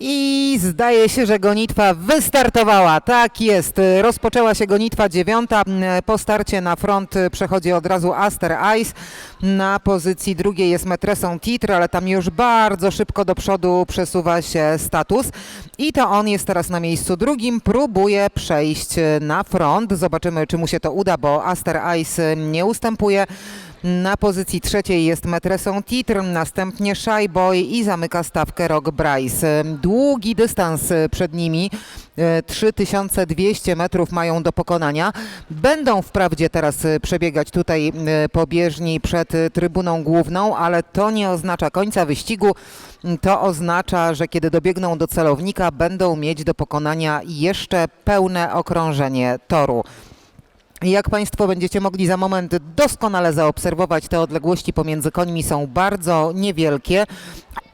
I zdaje się, że gonitwa wystartowała. Tak jest. Rozpoczęła się gonitwa dziewiąta. Po starcie na front przechodzi od razu Aster Ice. Na pozycji drugiej jest Metresą Titr, ale tam już bardzo szybko do przodu przesuwa się status. I to on jest teraz na miejscu drugim. Próbuje przejść na front. Zobaczymy, czy mu się to uda, bo Aster Ice nie ustępuje. Na pozycji trzeciej jest Metresą Titr, następnie Shy Boy i zamyka stawkę Rock Bryce. Długi dystans przed nimi, e, 3200 metrów mają do pokonania. Będą wprawdzie teraz e, przebiegać tutaj e, po bieżni przed e, trybuną główną, ale to nie oznacza końca wyścigu. To oznacza, że kiedy dobiegną do celownika, będą mieć do pokonania jeszcze pełne okrążenie toru. Jak Państwo będziecie mogli za moment doskonale zaobserwować, te odległości pomiędzy końmi są bardzo niewielkie.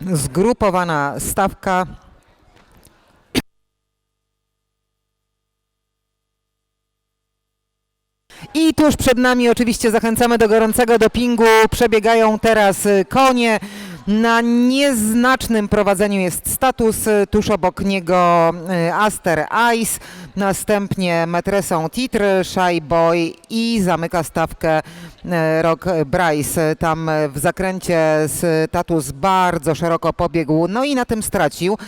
Zgrupowana stawka. I tuż przed nami oczywiście zachęcamy do gorącego dopingu. Przebiegają teraz konie. Na nieznacznym prowadzeniu jest status, y, tuż obok niego y, Aster Ice, następnie Metresą Titr, Shy Boy i zamyka stawkę y, Rock Bryce. Tam w zakręcie status bardzo szeroko pobiegł, no i na tym stracił.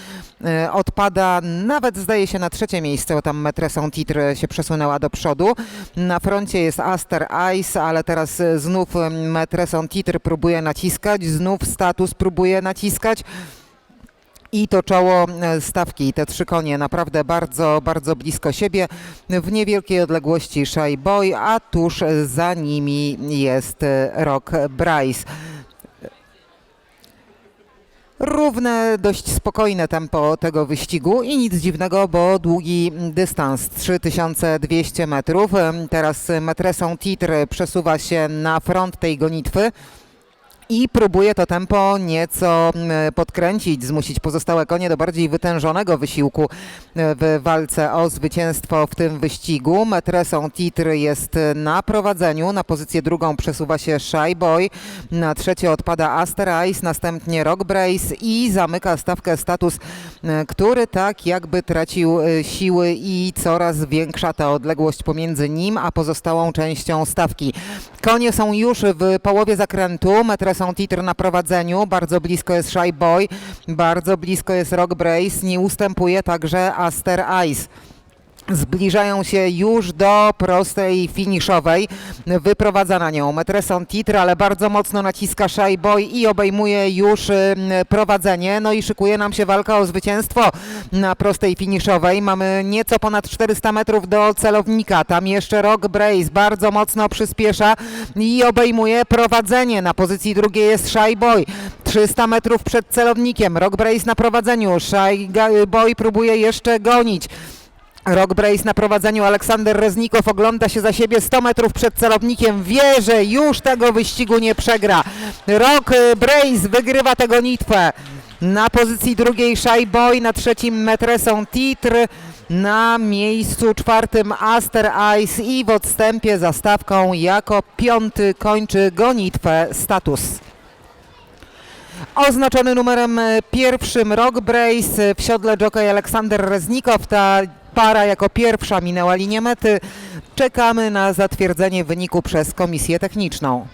Y, Odpada nawet zdaje się na trzecie miejsce, bo tam Metresą Titr się przesunęła do przodu. Na froncie jest Aster Ice, ale teraz y, znów y, Metresą Titr próbuje naciskać, znów status próbuje naciskać. I to czoło e, stawki, te trzy konie naprawdę bardzo, bardzo blisko siebie. W niewielkiej odległości Shy Boy, a tuż za nimi jest e, Rock Bryce. Równe, dość spokojne tempo tego wyścigu i nic dziwnego, bo długi dystans 3200 metrów. Teraz metresą Titr przesuwa się na front tej gonitwy. I próbuje to tempo nieco mm, podkręcić, zmusić pozostałe konie do bardziej wytężonego wysiłku e, w walce o zwycięstwo w tym wyścigu. Metresą Titr jest na prowadzeniu, na pozycję drugą przesuwa się Shy Boy, na trzecie odpada Aster Ice, następnie Rock Brace i zamyka stawkę status, e, który tak jakby tracił e, siły i coraz większa ta odległość pomiędzy nim a pozostałą częścią stawki. Konie są już w połowie zakrętu, Metresą Titr na prowadzeniu, bardzo blisko jest Shy Boy, bardzo blisko jest Rock Brace, nie ustępuje także Aster Ice. Zbliżają się już do prostej finiszowej. Wyprowadza na nią Metreson Titr, ale bardzo mocno naciska Boy i obejmuje już prowadzenie. No i szykuje nam się walka o zwycięstwo na prostej finiszowej. Mamy nieco ponad 400 metrów do celownika. Tam jeszcze Rock Brace bardzo mocno przyspiesza i obejmuje prowadzenie. Na pozycji drugiej jest Boy. 300 metrów przed celownikiem. Rock Brace na prowadzeniu. Boy próbuje jeszcze gonić. Rock Brace na prowadzeniu, Aleksander Reznikow ogląda się za siebie 100 metrów przed celownikiem, wie, że już tego wyścigu nie przegra. Rock Brace wygrywa tę gonitwę. Na pozycji drugiej Boy, na trzecim Metresą Titr, na miejscu czwartym Aster Ice i w odstępie za stawką jako piąty kończy gonitwę status. Oznaczony numerem pierwszym Rock Brace w siodle jockey Aleksander Reznikow. Ta para jako pierwsza minęła linię mety. Czekamy na zatwierdzenie wyniku przez komisję techniczną.